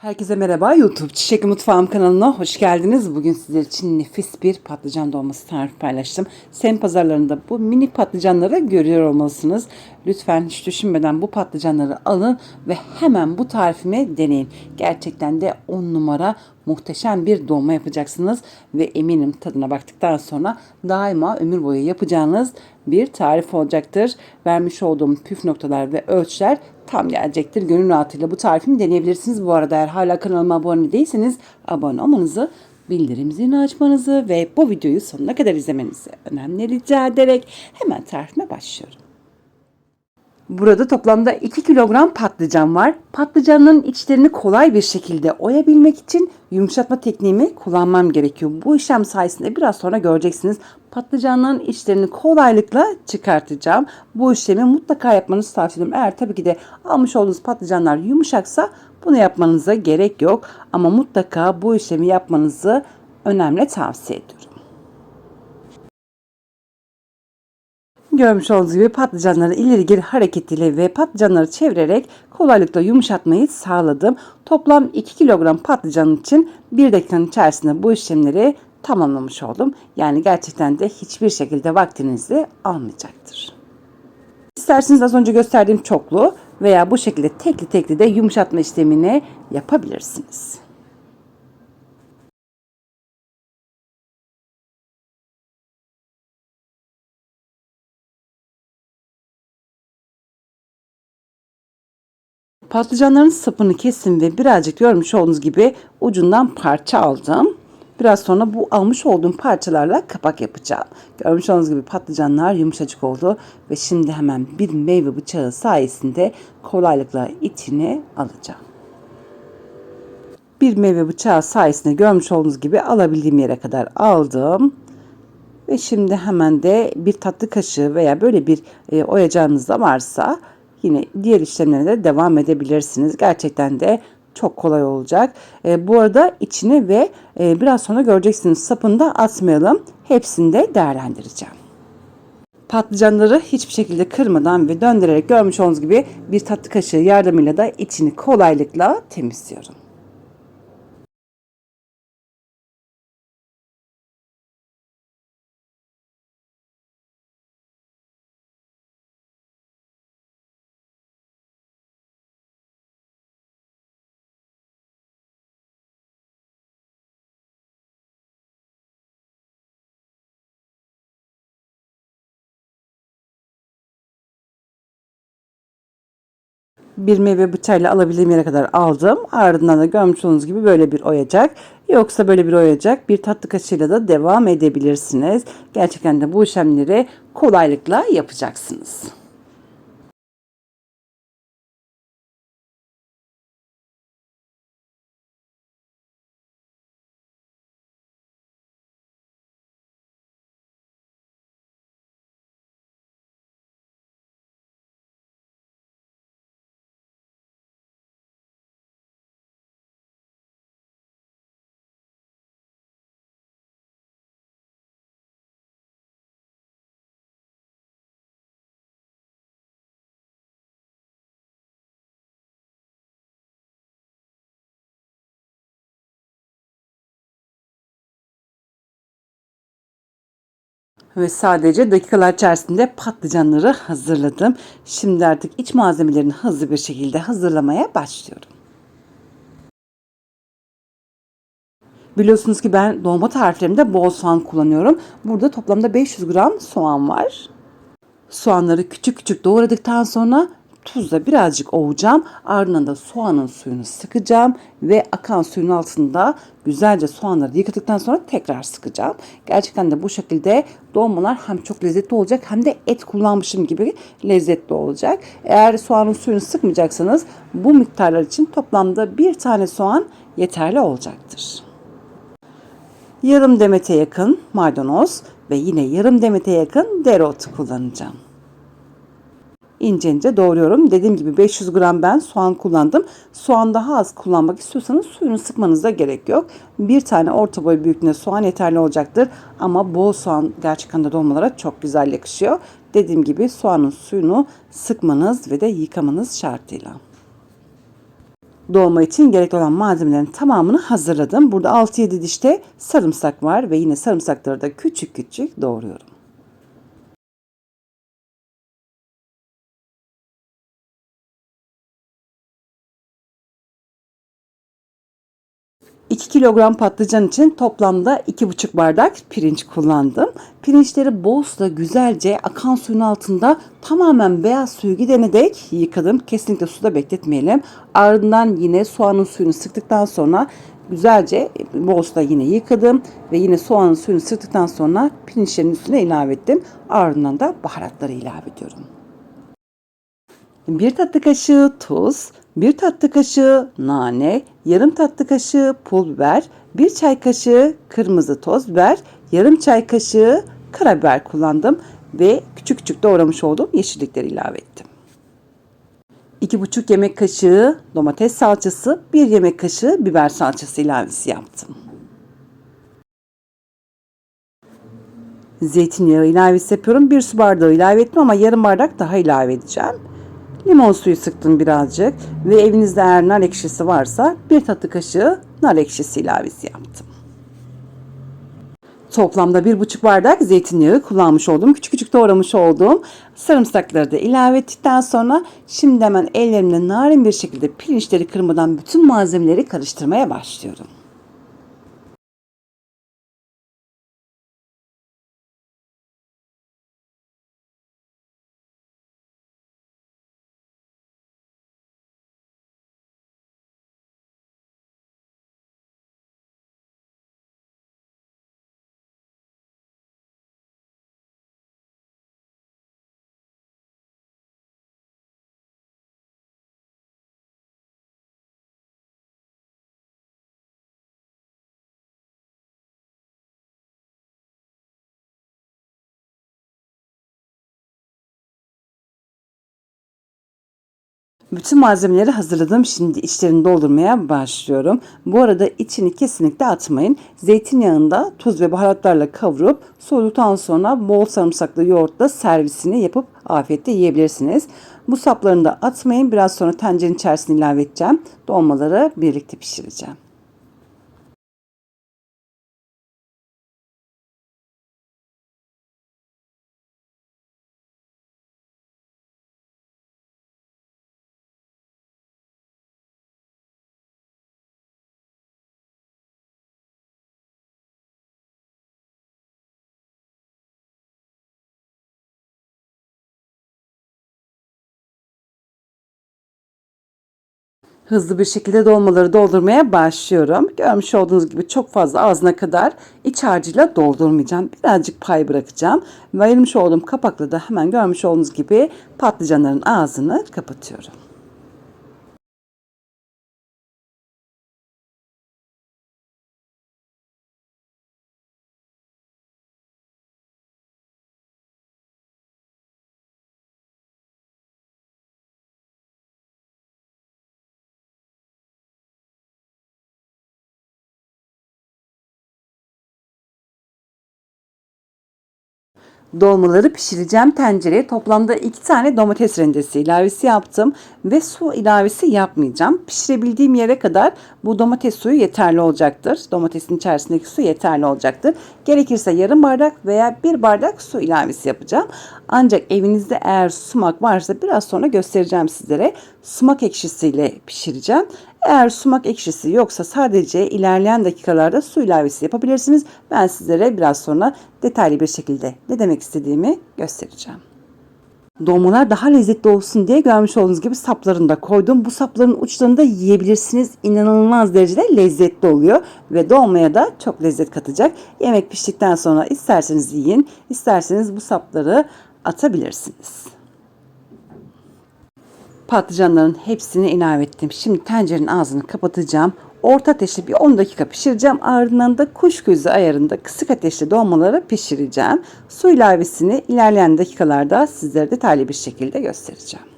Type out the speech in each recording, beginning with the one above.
Herkese merhaba YouTube Çiçek Mutfağım kanalına hoş geldiniz. Bugün sizler için nefis bir patlıcan dolması tarifi paylaştım. Sem pazarlarında bu minik patlıcanları görüyor olmalısınız. Lütfen hiç düşünmeden bu patlıcanları alın ve hemen bu tarifimi deneyin. Gerçekten de 10 numara muhteşem bir dolma yapacaksınız ve eminim tadına baktıktan sonra daima ömür boyu yapacağınız bir tarif olacaktır. Vermiş olduğum püf noktalar ve ölçüler tam gelecektir. Gönül rahatıyla bu tarifimi deneyebilirsiniz. Bu arada eğer hala kanalıma abone değilseniz abone olmanızı, bildirim zilini açmanızı ve bu videoyu sonuna kadar izlemenizi önemli rica ederek hemen tarifime başlıyorum. Burada toplamda 2 kilogram patlıcan var. Patlıcanın içlerini kolay bir şekilde oyabilmek için yumuşatma tekniğimi kullanmam gerekiyor. Bu işlem sayesinde biraz sonra göreceksiniz. Patlıcanların içlerini kolaylıkla çıkartacağım. Bu işlemi mutlaka yapmanızı tavsiye ediyorum. Eğer tabii ki de almış olduğunuz patlıcanlar yumuşaksa bunu yapmanıza gerek yok. Ama mutlaka bu işlemi yapmanızı önemli tavsiye ediyorum. Görmüş olduğunuz gibi patlıcanları ileri geri hareketiyle ve patlıcanları çevirerek kolaylıkla yumuşatmayı sağladım. Toplam 2 kilogram patlıcan için 1 dakikanın içerisinde bu işlemleri tamamlamış oldum. Yani gerçekten de hiçbir şekilde vaktinizi almayacaktır. İsterseniz az önce gösterdiğim çoklu veya bu şekilde tekli tekli de yumuşatma işlemini yapabilirsiniz. Patlıcanların sapını kesin ve birazcık görmüş olduğunuz gibi ucundan parça aldım. Biraz sonra bu almış olduğum parçalarla kapak yapacağım. Görmüş olduğunuz gibi patlıcanlar yumuşacık oldu ve şimdi hemen bir meyve bıçağı sayesinde kolaylıkla içini alacağım. Bir meyve bıçağı sayesinde görmüş olduğunuz gibi alabildiğim yere kadar aldım. Ve şimdi hemen de bir tatlı kaşığı veya böyle bir e, oyacağınız da varsa yine diğer işlemlere de devam edebilirsiniz. Gerçekten de çok kolay olacak. E, bu arada içini ve e, biraz sonra göreceksiniz sapını da atmayalım. Hepsini de değerlendireceğim. Patlıcanları hiçbir şekilde kırmadan ve döndürerek görmüş olduğunuz gibi bir tatlı kaşığı yardımıyla da içini kolaylıkla temizliyorum. Bir meyve bıçağıyla alabildiğim yere kadar aldım. Ardından da görmüş olduğunuz gibi böyle bir oyacak. Yoksa böyle bir oyacak bir tatlı kaşığıyla da devam edebilirsiniz. Gerçekten de bu işlemleri kolaylıkla yapacaksınız. Ve sadece dakikalar içerisinde patlıcanları hazırladım. Şimdi artık iç malzemelerini hızlı bir şekilde hazırlamaya başlıyorum. Biliyorsunuz ki ben dolma tariflerimde bol soğan kullanıyorum. Burada toplamda 500 gram soğan var. Soğanları küçük küçük doğradıktan sonra tuzla birazcık ovacağım. Ardından da soğanın suyunu sıkacağım ve akan suyun altında güzelce soğanları yıkadıktan sonra tekrar sıkacağım. Gerçekten de bu şekilde dolmalar hem çok lezzetli olacak hem de et kullanmışım gibi lezzetli olacak. Eğer soğanın suyunu sıkmayacaksanız bu miktarlar için toplamda bir tane soğan yeterli olacaktır. Yarım demete yakın maydanoz ve yine yarım demete yakın dereotu kullanacağım ince ince doğruyorum. Dediğim gibi 500 gram ben soğan kullandım. Soğan daha az kullanmak istiyorsanız suyunu sıkmanıza gerek yok. Bir tane orta boy büyüklüğünde soğan yeterli olacaktır. Ama bol soğan gerçekten de dolmalara çok güzel yakışıyor. Dediğim gibi soğanın suyunu sıkmanız ve de yıkamanız şartıyla. Dolma için gerekli olan malzemelerin tamamını hazırladım. Burada 6-7 dişte sarımsak var ve yine sarımsakları da küçük küçük doğruyorum. Kilogram patlıcan için toplamda 2,5 bardak pirinç kullandım. Pirinçleri bol suda güzelce akan suyun altında tamamen beyaz suyu gidene dek yıkadım. Kesinlikle suda bekletmeyelim. Ardından yine soğanın suyunu sıktıktan sonra güzelce bol suda yine yıkadım ve yine soğanın suyunu sıktıktan sonra pirinçlerin üstüne ilave ettim. Ardından da baharatları ilave ediyorum. 1 tatlı kaşığı tuz, 1 tatlı kaşığı nane, yarım tatlı kaşığı pul biber, 1 çay kaşığı kırmızı toz biber, yarım çay kaşığı karabiber kullandım ve küçük küçük doğramış olduğum yeşillikleri ilave ettim. 2,5 yemek kaşığı domates salçası, 1 yemek kaşığı biber salçası ilavesi yaptım. Zeytinyağı ilavesi yapıyorum. 1 su bardağı ilave ettim ama yarım bardak daha ilave edeceğim. Limon suyu sıktım birazcık ve evinizde eğer nar ekşisi varsa bir tatlı kaşığı nar ekşisi ilavesi yaptım. Toplamda bir buçuk bardak zeytinyağı kullanmış oldum. Küçük küçük doğramış olduğum sarımsakları da ilave ettikten sonra şimdi hemen ellerimle narin bir şekilde pirinçleri kırmadan bütün malzemeleri karıştırmaya başlıyorum. Bütün malzemeleri hazırladım. Şimdi içlerini doldurmaya başlıyorum. Bu arada içini kesinlikle atmayın. Zeytinyağında tuz ve baharatlarla kavurup soğuduktan sonra bol sarımsaklı yoğurtla servisini yapıp afiyetle yiyebilirsiniz. Bu saplarını da atmayın. Biraz sonra tencerenin içerisine ilave edeceğim. Dolmaları birlikte pişireceğim. Hızlı bir şekilde dolmaları doldurmaya başlıyorum. Görmüş olduğunuz gibi çok fazla ağzına kadar iç harcıyla doldurmayacağım. Birazcık pay bırakacağım. Ve ayırmış olduğum kapakla da hemen görmüş olduğunuz gibi patlıcanların ağzını kapatıyorum. Dolmaları pişireceğim tencereye toplamda 2 tane domates rendesi ilavesi yaptım ve su ilavesi yapmayacağım. Pişirebildiğim yere kadar bu domates suyu yeterli olacaktır. Domatesin içerisindeki su yeterli olacaktır. Gerekirse yarım bardak veya bir bardak su ilavesi yapacağım. Ancak evinizde eğer sumak varsa biraz sonra göstereceğim sizlere. Sumak ekşisiyle pişireceğim. Eğer sumak ekşisi yoksa sadece ilerleyen dakikalarda su ilavesi yapabilirsiniz. Ben sizlere biraz sonra detaylı bir şekilde ne demek istediğimi göstereceğim. Dolmalar daha lezzetli olsun diye görmüş olduğunuz gibi saplarını da koydum. Bu sapların uçlarını da yiyebilirsiniz. İnanılmaz derecede lezzetli oluyor ve dolmaya da çok lezzet katacak. Yemek piştikten sonra isterseniz yiyin, isterseniz bu sapları atabilirsiniz. Patlıcanların hepsini ilave ettim. Şimdi tencerenin ağzını kapatacağım. Orta ateşte bir 10 dakika pişireceğim. Ardından da kuş gözü ayarında kısık ateşte dolmaları pişireceğim. Su ilavesini ilerleyen dakikalarda sizlere detaylı bir şekilde göstereceğim.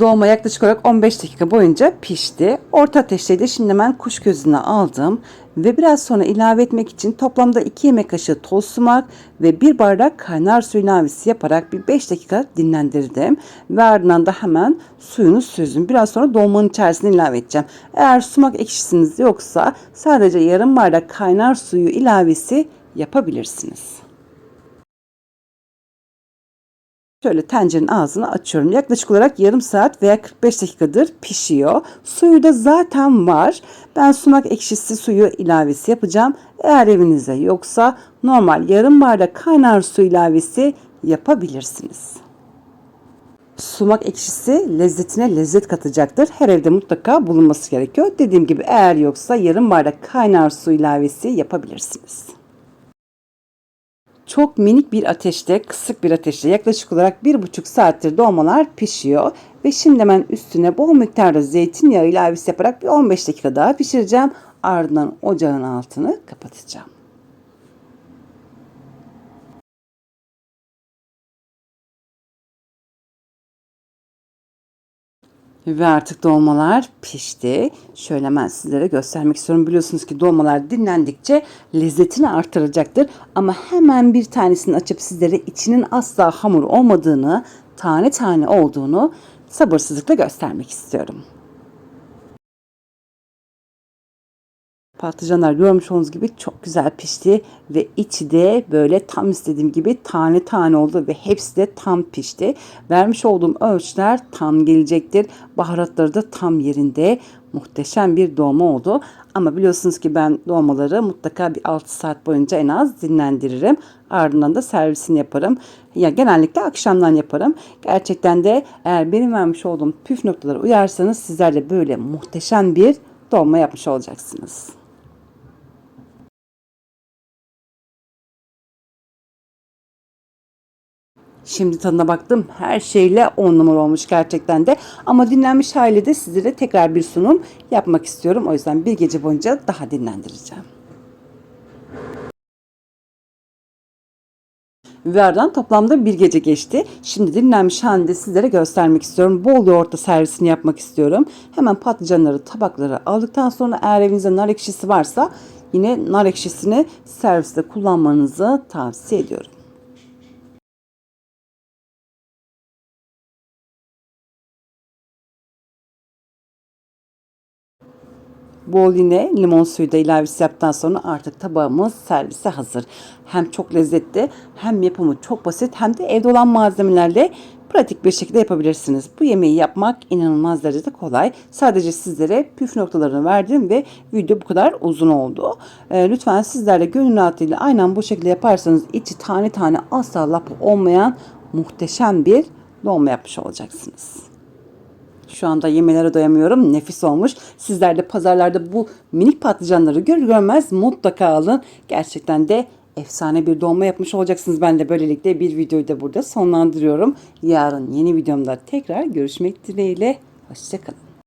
Doğuma yaklaşık olarak 15 dakika boyunca pişti. Orta ateşteydi. Şimdi hemen kuş gözüne aldım. Ve biraz sonra ilave etmek için toplamda 2 yemek kaşığı toz sumak ve 1 bardak kaynar su ilavesi yaparak bir 5 dakika dinlendirdim. Ve ardından da hemen suyunu süzdüm. Biraz sonra dolmanın içerisine ilave edeceğim. Eğer sumak ekşisiniz yoksa sadece yarım bardak kaynar suyu ilavesi yapabilirsiniz. Şöyle tencerenin ağzını açıyorum. Yaklaşık olarak yarım saat veya 45 dakikadır pişiyor. Suyu da zaten var. Ben sumak ekşisi suyu ilavesi yapacağım. Eğer evinizde yoksa normal yarım bardak kaynar su ilavesi yapabilirsiniz. Sumak ekşisi lezzetine lezzet katacaktır. Her evde mutlaka bulunması gerekiyor. Dediğim gibi eğer yoksa yarım bardak kaynar su ilavesi yapabilirsiniz. Çok minik bir ateşte, kısık bir ateşte yaklaşık olarak bir buçuk saattir dolmalar pişiyor. Ve şimdi hemen üstüne bol miktarda zeytinyağı ilavesi yaparak bir 15 dakika daha pişireceğim. Ardından ocağın altını kapatacağım. Ve artık dolmalar pişti. Şöyle hemen sizlere göstermek istiyorum. Biliyorsunuz ki dolmalar dinlendikçe lezzetini artıracaktır. Ama hemen bir tanesini açıp sizlere içinin asla hamur olmadığını, tane tane olduğunu sabırsızlıkla göstermek istiyorum. Patlıcanlar görmüş olduğunuz gibi çok güzel pişti ve içi de böyle tam istediğim gibi tane tane oldu ve hepsi de tam pişti. Vermiş olduğum ölçüler tam gelecektir. Baharatları da tam yerinde. Muhteşem bir dolma oldu. Ama biliyorsunuz ki ben dolmaları mutlaka bir 6 saat boyunca en az dinlendiririm. Ardından da servisini yaparım. Ya genellikle akşamdan yaparım. Gerçekten de eğer benim vermiş olduğum püf noktalara uyarsanız sizler de böyle muhteşem bir dolma yapmış olacaksınız. Şimdi tadına baktım. Her şeyle on numara olmuş gerçekten de. Ama dinlenmiş hali de sizlere tekrar bir sunum yapmak istiyorum. O yüzden bir gece boyunca daha dinlendireceğim. Ve aradan toplamda bir gece geçti. Şimdi dinlenmiş halinde sizlere göstermek istiyorum. Bol yoğurtla servisini yapmak istiyorum. Hemen patlıcanları tabaklara aldıktan sonra eğer evinizde nar ekşisi varsa yine nar ekşisini serviste kullanmanızı tavsiye ediyorum. Bol yine limon suyu da ilavesi yaptıktan sonra artık tabağımız servise hazır. Hem çok lezzetli hem yapımı çok basit hem de evde olan malzemelerle pratik bir şekilde yapabilirsiniz. Bu yemeği yapmak inanılmaz derecede kolay. Sadece sizlere püf noktalarını verdim ve video bu kadar uzun oldu. Ee, lütfen sizler de gönül rahatlığıyla aynen bu şekilde yaparsanız içi tane tane asla lap olmayan muhteşem bir dolma yapmış olacaksınız. Şu anda yemelere doyamıyorum. Nefis olmuş. Sizler de pazarlarda bu minik patlıcanları görür görmez mutlaka alın. Gerçekten de efsane bir dolma yapmış olacaksınız. Ben de böylelikle bir videoyu da burada sonlandırıyorum. Yarın yeni videomda tekrar görüşmek dileğiyle. Hoşçakalın.